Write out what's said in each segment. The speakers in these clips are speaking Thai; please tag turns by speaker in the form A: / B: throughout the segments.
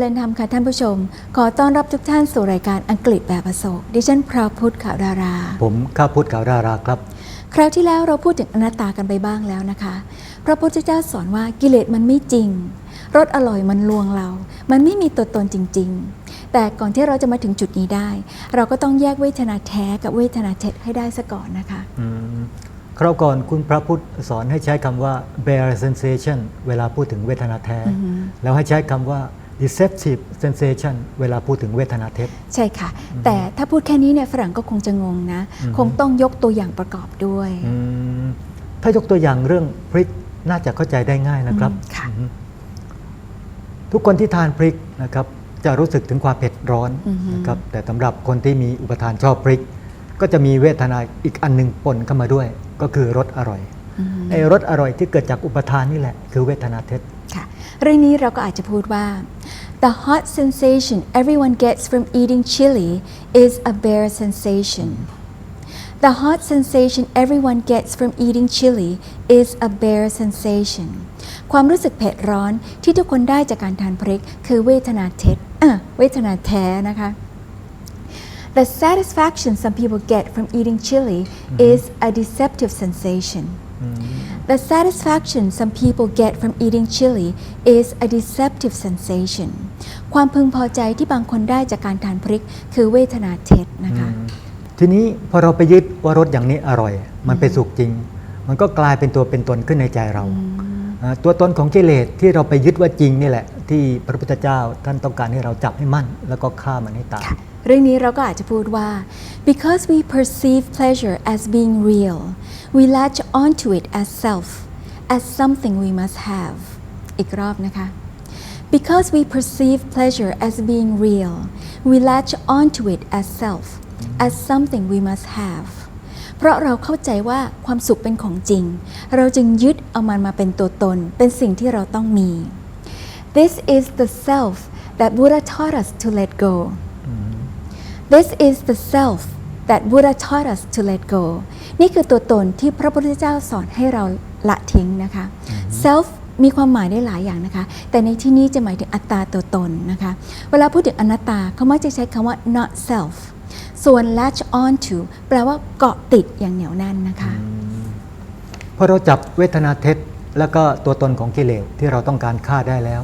A: ริญธรรมค่ะท่านผู้ชม ขอต้อนรับทุกท่านสู่รายการอังกฤษแบบประสบดิฉันพระพุทธข่าวดารา
B: ผมข้าพุทธกาวราราครับ
A: คราวที่แล้วเราพูดถึงอนัตตากันไปบ้างแล้วนะคะ พระพุทธเจ้าสอนว่ากิเลสมันไม่จริงรสอร่อยมันลวงเรา มันไม่มีตัวตนจริง ๆ แต่ก่อนที่เราจะมาถึงจุดนี้ได้ เราก็ต้องแยกเวทนาแท้กับเวทนาเท็จให้ได้ซะก่อนนะคะ
B: อืมคราวก่อนคุณพระพุทธสอนให้ใช้คำว่า bare sensation เวลาพูดถึงเวทนาแท้ แล้วให้ใช้คำว่า deceptive sensation เวลาพูดถึงเวทนาเท็จ
A: ใช่ค่ะ แต่ถ้าพูดแค่นี้เนี่ยฝรั่งก็คงจะงงนะ คงต้องยกตัวอย่างประกอบด้วย
B: อืมถ้ายกตัวอย่างเรื่องพริกน่าจะเข้าใจได้ง่ายนะครับ
A: อืมค่ะ
B: อืมทุกคนที่ทานพริกนะครับ จะรู้สึกถึงความเผ็ดร้อน
A: อือฮึ
B: นะครับแต่สำหรับคนที่มีอุปทานชอบพริก ก็จะมีเวทนาอีกอันหนึ่งปนเข้ามาด้วย ก็คือรสอร่อย
A: อืม
B: ไอ้รสอร่อยที่เกิดจากอุปทานนี่แหละ คือเวทนาเท็จ
A: ค่ะเรื่องนี้เราก็อาจจะพูดว่า the hot sensation everyone gets from eating chili is a bare sensation the hot sensation everyone gets from eating chili is a bare sensation ความรู้สึกเผ็ดร้อนที่ทุกคนได้จากการทานพริก คือเวทนาเท็จเอ่อเวทนาแท้นะคะ The satisfaction some people get from eating chili is a deceptive sensation. The satisfaction some people get from eating chili is a deceptive sensation. ความพึงพอใจที่บางคนได้จากการทานพริก คือเวทนาเท็จนะคะ
B: ทีนี้พอเราไปยึดว่ารสอย่างนี้อร่อย มันเป็นสุขจริง มันก็กลายเป็นตัวเป็นตนขึ้นในใจเราอ่าตัวตนของกิเลสที่เราไปยึดว่าจริงนี่แหละ ที่พระพุทธเจ้าท่านต้องการให้เราจับให้มั่น แล้วก็ฆ่ามันให้ตาย
A: เรื่องนี้เราก็อาจจะพูดว่า because we perceive pleasure as being real we latch onto it as self as something we must have อีกรอบนะคะ because we perceive pleasure as being real we latch onto it as self as something we must have เพราะเราเข้าใจว่าความสุขเป็นของจริง เราจึงยึดเอามันมาเป็นตัวตน เป็นสิ่งที่เราต้องมี This is the self that Buddha taught us to let go This is the self that Buddha taught us to let go นี่คือตัวตนที่พระพุทธเจ้าสอนให้เราละทิ้งนะคะ self มีความหมายได้หลายอย่างนะคะ แต่ในที่นี้จะหมายถึงอัตตาตัวตนนะคะ เวลาพูดถึงอนัตตาเขามักจะใช้คำว่า not self ส่วน latch on to แปลว่าเกาะติดอย่างเหนียวแน่นนะคะ
B: พอเราจับเวทนาเท็จแล้วก็ตัวตนของกิเลสที่เราต้องการฆ่าได้แล้ว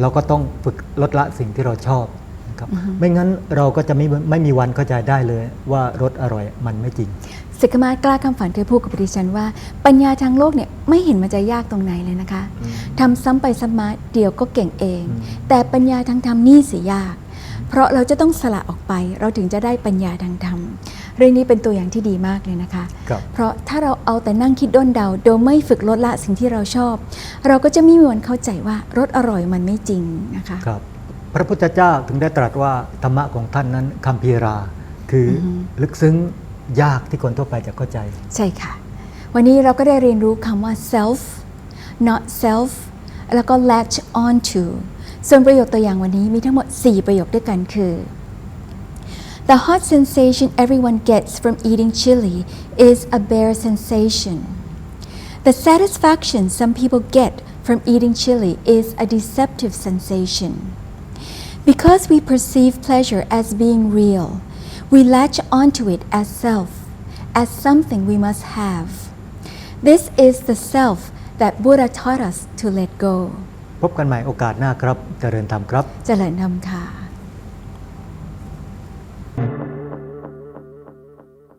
B: เราก็ต้องฝึกลดละสิ่งที่เราชอบนะครับไม่งั้นเราก็จะไม่ไม่มีวันเข้าใจได้เลยว่ารสอร่อยมันไม่จริง
A: สิกขมาศกล้าคำฝันเคยพูดกับดิฉันว่า ปัญญาทางโลกเนี่ยไม่เห็นมันจะยากตรงไหนเลยนะคะทำซ้ำไปซ้ำมาเดี๋ยวก็เก่งเอง แต่ปัญญาทางธรรมนี่เสียยาก เพราะเราจะต้องสละออกไป เราถึงจะได้ปัญญาทางธรรมเรื่องนี้เป็นตัวอย่างที่ดีมากเลยนะคะ
B: ครับ
A: เพราะถ้าเราเอาแต่นั่งคิดด้นเดา โดยไม่ฝึกลดละสิ่งที่เราชอบ เราก็จะไม่มีวันเข้าใจว่ารสอร่อยมันไม่จริงนะคะ
B: ครับพระพุทธเจ้าถึงได้ตรัสว่าธรรมะของท่านนั้นคัมภีรา คืออลึกซึ้ง ยากที่คนทั่วไปจะเข้าใจ
A: ใช่ค่ะ วันนี้เราก็ได้เรียนรู้คำว่า self not self แล้วก็ latch on to ส่วนประโยคตัวอย่างวันนี้มีทั้งหมด 4 ประโยคด้วยกันคือ The hot sensation everyone gets from eating chili is a bare sensation. The satisfaction some people get from eating chili is a deceptive sensation. Because we perceive pleasure as being real, we latch onto it as self, as something we must have. This is the self that Buddha taught us to let go.
B: พบกันใหม่โอกาสหน้าครับ เจริญธรรมครับ
A: เจริญธรรมค่ะ